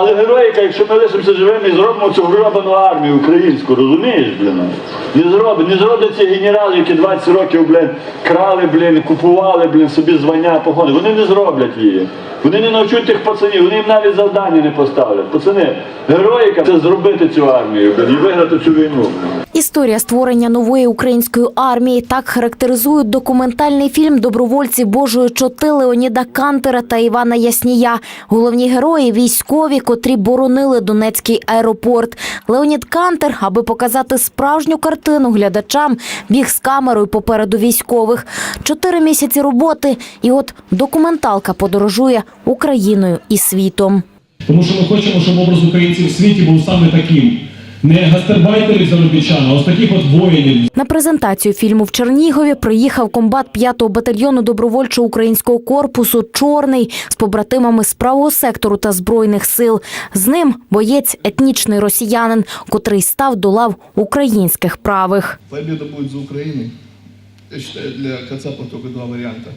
але героїка, якщо ми лишимося живими і зробимо цю гробану армію українську, розумієш, блін? Не зробить, не зроблять ці генерали, які 20 років, блін, крали, блін, купували, блін, собі звання, погони. Вони не зроблять її. Вони не навчуть тих пацанів, вони їм навіть завдання не поставлять. Пацани, героїка це зробити цю армію, і виграти цю війну. Історія створення нової української армії так характеризують документальний фільм Добровольці Божої чоти Леоніда Кантера та Івана Яснія. Головні герої військові, котрі боронили Донецький аеропорт. Леонід Кантер, аби показати справжню картину глядачам, біг з камерою попереду військових. Чотири місяці роботи, і от документалка подорожує Україною і світом. Тому що ми хочемо, щоб образ українців у світі був саме таким. Не гастербайтерів заробітчан, а ось таких от воїнів, На презентацію фільму в Чернігові приїхав комбат 5-го батальйону добровольчого українського корпусу Чорний з побратимами з правого сектору та збройних сил. З ним боєць етнічний росіянин, котрий став до лав українських правих. Победа будет за Украиной. Я считаю, для Кацапа только два варианта.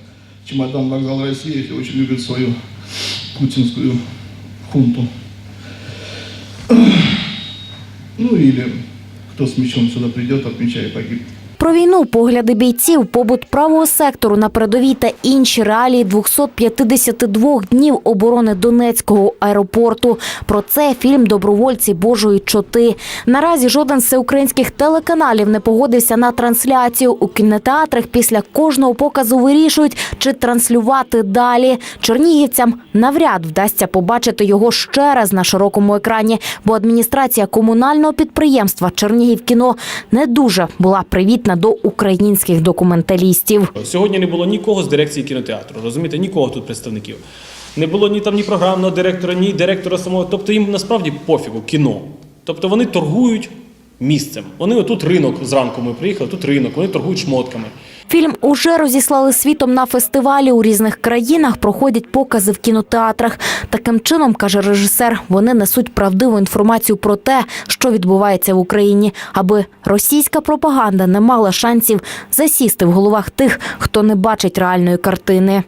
Чемодан вокзал России, если очень любит свою путинскую хунту. Ну или кто с мечом сюда придет, отмечая погиб. Про війну, погляди бійців, побут правого сектору на передовій та інші реалії 252 днів оборони Донецького аеропорту. Про це фільм Добровольці Божої чоти. Наразі жоден з всеукраїнських телеканалів не погодився на трансляцію. У кінотеатрах після кожного показу вирішують, чи транслювати далі. Чернігівцям навряд вдасться побачити його ще раз на широкому екрані, бо адміністрація комунального підприємства Чернігівкіно не дуже була привітна до українських документалістів. Сьогодні не було нікого з дирекції кінотеатру, розумієте, нікого тут представників. Не було ні там ні програмного директора, ні директора самого. Тобто їм насправді пофігу кіно. Тобто вони торгують місцем. Вони отут ринок зранку ми приїхали, тут ринок, вони торгують шмотками. Фільм уже розіслали світом на фестивалі у різних країнах. Проходять покази в кінотеатрах. Таким чином, каже режисер, вони несуть правдиву інформацію про те, що відбувається в Україні, аби російська пропаганда не мала шансів засісти в головах тих, хто не бачить реальної картини.